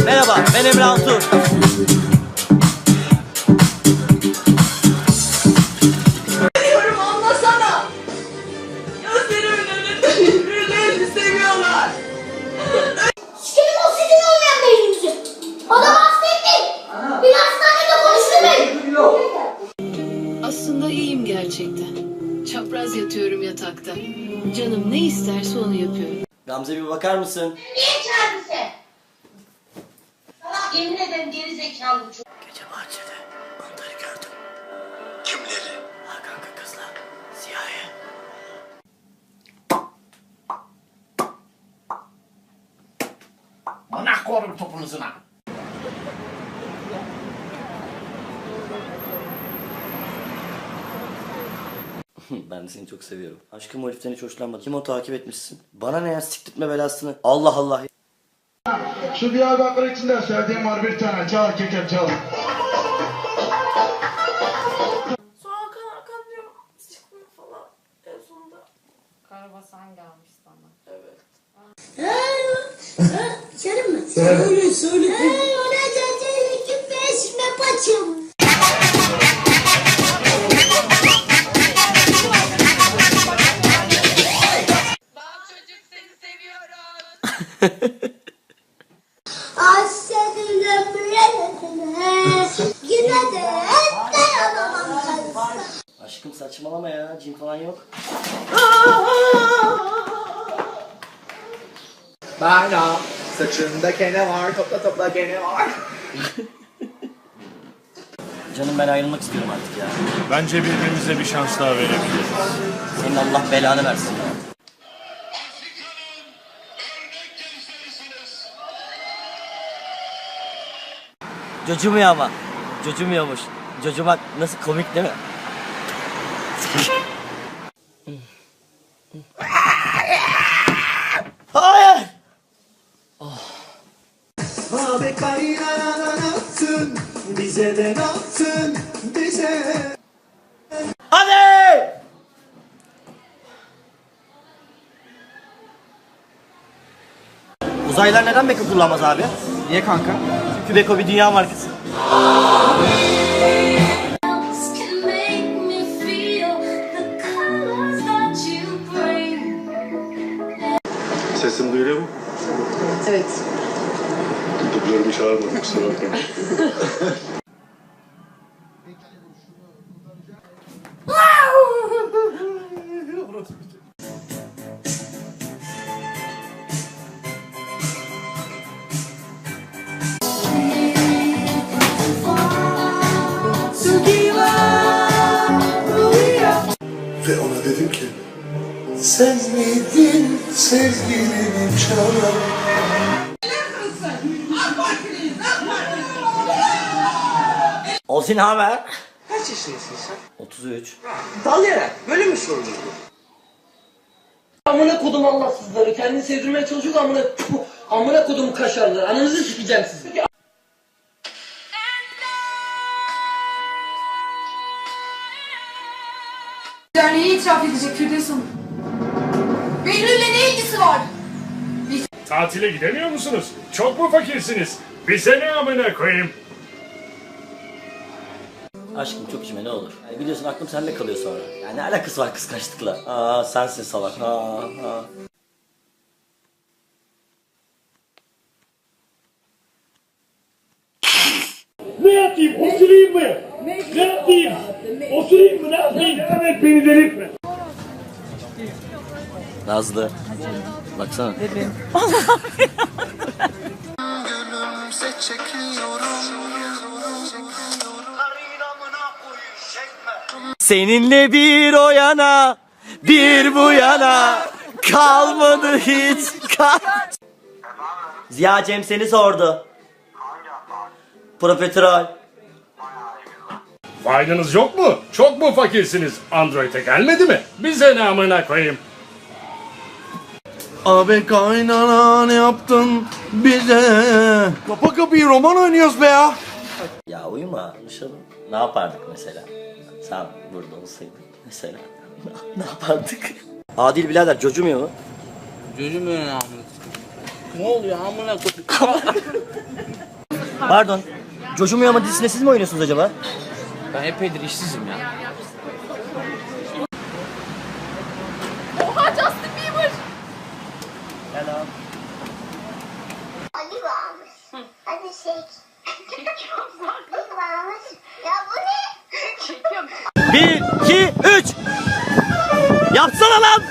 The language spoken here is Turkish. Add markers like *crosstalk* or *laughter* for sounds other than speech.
Merhaba, ben Emre Altuğ. Diyorum anlasana. Gözlerimin önünde birbirlerini seviyorlar. Sikerim o sizin olmayan beyninizi. Adam hastaydı. Bir hastanede konuştu beni. Aslında iyiyim gerçekten. Çapraz yatıyorum yatakta. Canım ne isterse onu yapıyorum. Gamze bir bakar mısın? Niye çağırdın ederim geri zekalı çocuk. Gece bahçede onları gördüm. Kimleri? Hakan kızla Ziya'yı. Bana korum topunuzuna. *laughs* ben de seni çok seviyorum. Aşkım o heriften hiç hoşlanmadım. Kim o takip etmişsin? Bana ne ya siktirtme belasını. Allah Allah. Şu Diyarbakır içinde sevdiğim var bir tane. Çal keke çal. Sonra Hakan Hakan diyorum çıkmıyor falan. En sonunda. Karabasan gelmiş sana. Evet. Canım mı? Söyle söyle. Ona zaten iki *laughs* beş me paçam. Bak çocuk seni seviyorum. Ay seninle müreddetine. Yine de dayanamam sana. Aşkım saçmalama ya. Cin falan yok. Bana saçında kene var, topla topla kene var. *laughs* Canım ben ayrılmak istiyorum artık ya. Bence birbirimize bir şans daha verebiliriz. Senin Allah belanı versin ya. Cocumuyor ama. Cocumuyormuş. Cocumak nasıl komik değil mi? Hayır. Abi kaynana ne yaptın? Bize de ne yaptın? Bize. Hadi. Uzaylılar neden Beko kullanmaz abi? Niye kanka? Çünkü Beko bir dünya markası. Sesim duyuluyor mu? Evet. Dublörümü çağırmadım kusura bakmayın. Ve ona dedim ki Sen miydin sevgilimin çağıran Olsun haber? Kaç yaşındasın sen? 33. Dalayarak böyle mi sorulur bu? Amına kodum Allahsızları. Kendini sevdirmeye çalışıyor da amına amına kodum kaşarları. Ananızı sikeceğim sizi. Derneği itiraf edecek Firdevs Hanım. Tatile gidemiyor musunuz? Çok mu fakirsiniz? Bize ne amına koyayım? Aşkım çok içime ne olur. Yani biliyorsun aklım sende kalıyor sonra. Yani ne alakası var kıskançlıkla? Aa sensin salak. Ha ha. Ne yapayım? Oturayım mı? Ne, yapayım? Oturayım mı? Ne yapayım? Devam et beni delirtme. Nazlı. Baksana. Gülümse çekiyorum Seninle bir o yana, bir bu yana kalmadı hiç kal. Ziya Cem seni sordu. Profiterol. Faydınız yok mu? Çok mu fakirsiniz? Android'e gelmedi mi? Bize ne amına koyayım? Abi kaynana ne yaptın bize Kapa kapıyı roman oynuyoruz be ya Ya uyuma konuşalım. Ne yapardık mesela? Sen burada olsaydın mesela. *laughs* ne yapardık? Adil birader cocumuyor mu? Gözüm önüne amına. Ne oluyor amına kodum? Pardon. Coşum Uyama dizisinde siz mi oynuyorsunuz acaba? Ben epeydir işsizim ya. Oha Justin Bieber. Selam. Ali varmış. Hadi çek. Ali varmış. Ya bu ne? Bir, iki, üç. Yapsana lan.